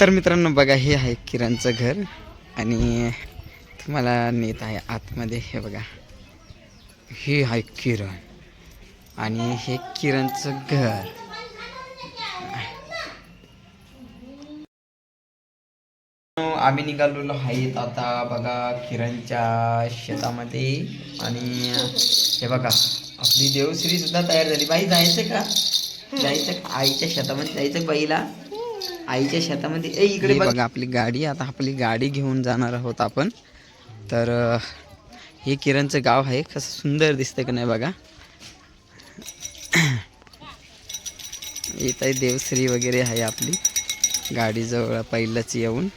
तर मित्रांनो बघा हे आहे किरणचं घर आणि तुम्हाला नेत आहे आतमध्ये. हे बघा हे आहे किरण आणि हे किरणचं घर. आम्ही निघालेलो आहेत आता बघा किरणच्या शेतामध्ये आणि हे बघा आपली देवश्री सुद्धा तयार झाली. बाई जायचं का? जायचं आईच्या शेतामध्ये जायचं बाईला? आईच्या शेतामध्ये ए इकडे बघा. आपली गाडी आता आपली गाडी घेऊन जाणार आहोत आपण. तर हे किरणचं गाव आहे. कसं सुंदर दिसतंय का नाही बघा. येत आहे देवश्री वगैरे आहे आपली. गाडीजवळ पहिलंच येऊन.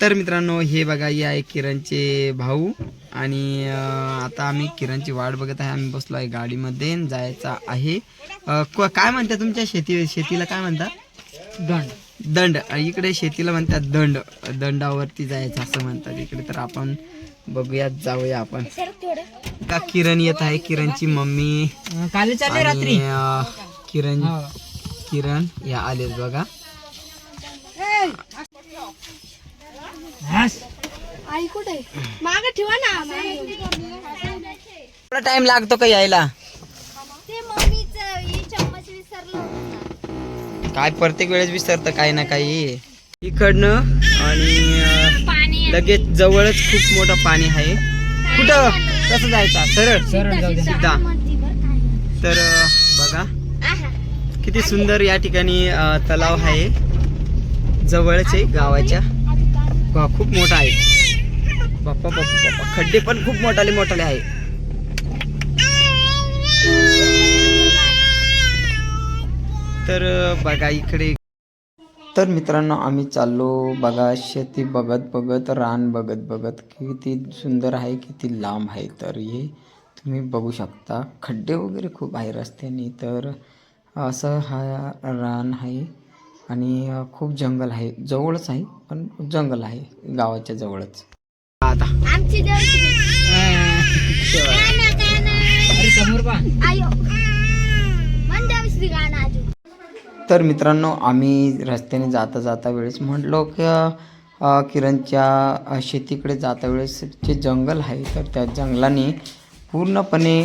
तर मित्रांनो हे बघा हे आहे किरणचे भाऊ. आणि आता आम्ही किरणची वाट बघत आहे. आम्ही बसलो आहे गाडीमध्ये जायचा आहे. काय म्हणतात तुमच्या शेती शेतीला काय म्हणतात दंड. दंड. इकडे शेतीला म्हणतात दंड. दंडावरती जायचं असं म्हणतात. इकडे तर आपण बघूयात जाऊया आपण. का किरण येत आहे किरणची मम्मी. रात्री. किरण किरण या आलेत बघा. आई कुठे माग ठेवा ना. थोडा टाइम लागतो का यायला? ते मम्मीच चम्मच विसरलो होता. काय प्रत्येक वेळेस विसरतं काही ना काही. इकडनं आणि लगेच जवळच खूप मोठं पाणी आहे. कुठं? कसं जायचं? सरळ. सरळ काय. तर बघा. किती सुंदर या ठिकाणी तलाव आहे. जवळच आहे गावाच्या. बा खूप मोठा आहे. बाप्पा बाप्पा बाप्पा. खड्डे पण खूप मोठाले मोठाले आहे. तर बघा इकडे. तर मित्रांनो आम्ही चाललो बघा शेती बघत बघत रान बघत बघत. किती सुंदर आहे किती लांब आहे. तर हे तुम्ही बघू शकता. खड्डे वगैरे खूप आहे रस्त्याने. तर असं हा रान आहे. आणि खूप जंगल आहे. जवळच आहे पण जंगल आहे गावाच्या जवळच. आता. तर मित्रांनो आम्ही रस्त्याने जाता जाता वेळेस म्हटलो की किरणच्या शेतीकडे जाता वेळेस जे जंगल आहे तर त्या जंगलाने पूर्णपणे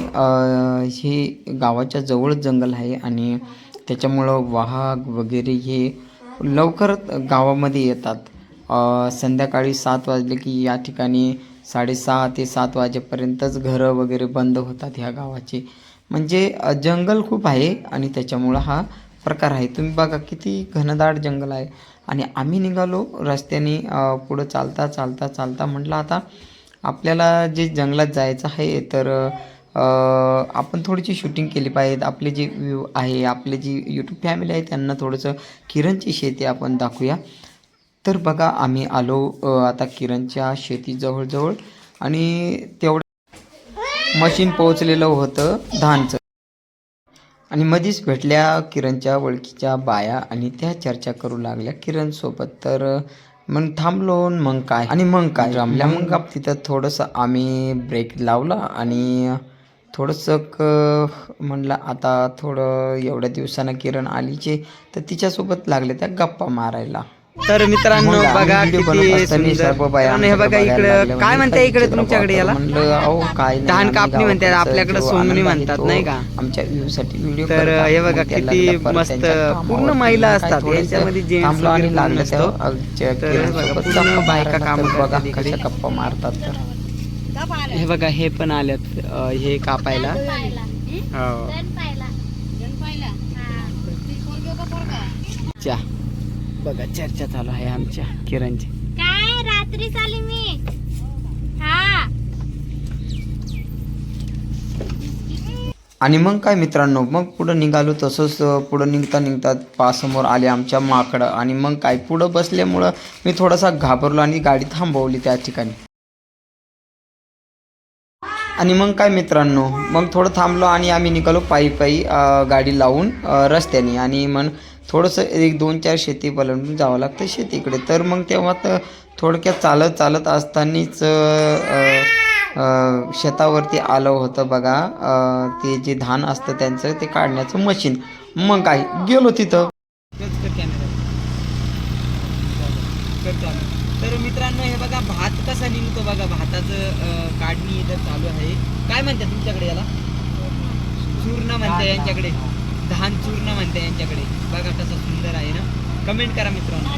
हे गावाच्या जवळच जंगल आहे आणि त्याच्यामुळं वाहक वगैरे हे लवकर गावामध्ये येतात. संध्याकाळी सात वाजले की या ठिकाणी साडेसहा ते सात वाजेपर्यंतच घरं वगैरे बंद होतात ह्या गावाचे. म्हणजे जंगल खूप आहे आणि त्याच्यामुळं हा प्रकार आहे. तुम्ही बघा किती घनदाट जंगल आहे. आणि आम्ही निघालो रस्त्याने पुढं चालता चालता चालता म्हटलं आता आपल्याला जे जंगलात जायचं आहे तर आपण थोडीशी शूटिंग केली पाहिजे. आपले जे व्ह्यू आहे आपले जी यूट्यूब फॅमिली आहे त्यांना थोडंसं किरणची शेती आपण दाखवूया. तर बघा आम्ही आलो आता किरणच्या शेती जवळजवळ आणि तेवढं मशीन पोहोचलेलं होतं धानचं. आणि मधीच भेटल्या किरणच्या ओळखीच्या बाया आणि त्या चर्चा करू लागल्या. किरणसोबत तर मग थांबलो मग काय? आणि मग काय? जमल्या मग तिथं थोडंसं आम्ही ब्रेक लावला आणि थोडंसं क म्हणलं आता थोडं एवढ्या दिवसानं किरण आलीचे तर तिच्यासोबत लागले त्या गप्पा मारायला तर मित्रांनो बघा किती सुंदर. आणि हे बघा इकडे काय म्हणते इकडे तुमच्याकडे याला म्हणलं अहो काय नाही, धान आम्ही कापणी म्हणतात, गावाकडचा आपल्याकडे जो सोंगणी आनंद आहे म्हणतात, नाही का? आमच्या व्ह्यू साठी व्हिडिओ तर हे बघा किती मस्त पूर्ण महिला असतात यांच्यामध्ये जेंट्स कोण लागलं तर तर बघा, बघा पूर्ण बायका कामं बघा करतात इकडे. कशा गप्पा मारतात तर हे बघा हे पण आल्यात हे कापायला. पाहिला. हो. हा. बघा चर्चा चालू आहे आमच्या किरणची. काय? रात्री चाली मी. हा. आणि मग काय मित्रांनो? मग पुढं निघालो तसंच पुढं निघता निघता पासमोर आले आमच्या माकडं. आणि मग काय? पुढं बसल्यामुळं मी थोडासा घाबरलो आणि गाडी थांबवली त्या ठिकाणी. आणि मग काय मित्रांनो? मग थोडं थांबलो आणि आम्ही निघालो पायी पायी गाडी लावून रस्त्याने. आणि मग थोडंसं एक दोन चार शेती पलटून जावं लागतं शेतीकडे. तर मग तेव्हा तर थोडक्यात चालत चालत असतानाच शेतावरती आलं होतं बघा. ते जे धान असतं त्यांचं ते काढण्याचं मशीन. मग काय? गेलो तिथं. तर मित्रांनो हे बघा भात कसा निघतो बघा. भाताचं काढणी इथं चालू आहे. काय म्हणतात तुमच्याकडे याला? चूर्ण म्हणते यांच्याकडे. धान चूर्ण म्हणते यांच्याकडे. बघा कसं सुंदर आहे ना. कमेंट करा मित्रांनो.